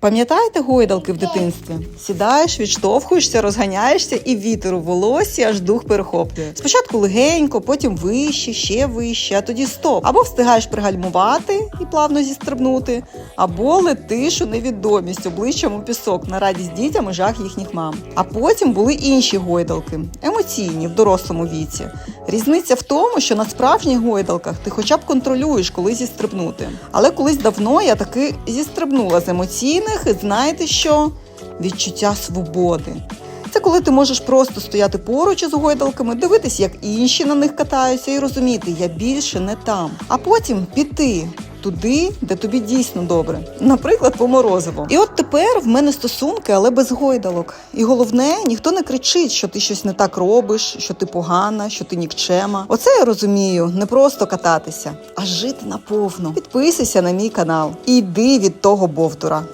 Пам'ятаєте гойдалки в дитинстві? Сідаєш, відштовхуєшся, розганяєшся, і вітер у волосі аж дух перехоплює. Спочатку легенько, потім вище, ще вище, а тоді стоп. Або встигаєш пригальмувати і плавно зістрибнути, або летиш у невідомість обличчям у пісок на радість дітям і жах їхніх мам. А потім були інші гойдалки, емоційні в дорослому віці. Різниця в тому, що на справжніх гойдалках ти хоча б контролюєш, коли зістрибнути. Але колись давно я таки зістрибнула з емоційних, і знаєте що? Відчуття свободи. Це коли ти можеш просто стояти поруч із гойдалками, дивитись, як інші на них катаються, і розуміти, я більше не там. А потім піти туди, де тобі дійсно добре. Наприклад, по морозиво. І от тепер в мене стосунки, але без гойдалок. І головне, ніхто не кричить, що ти щось не так робиш, що ти погана, що ти нікчема. Оце я розумію, не просто кататися, а жити наповну. Підписуйся на мій канал і йди від того бовдура.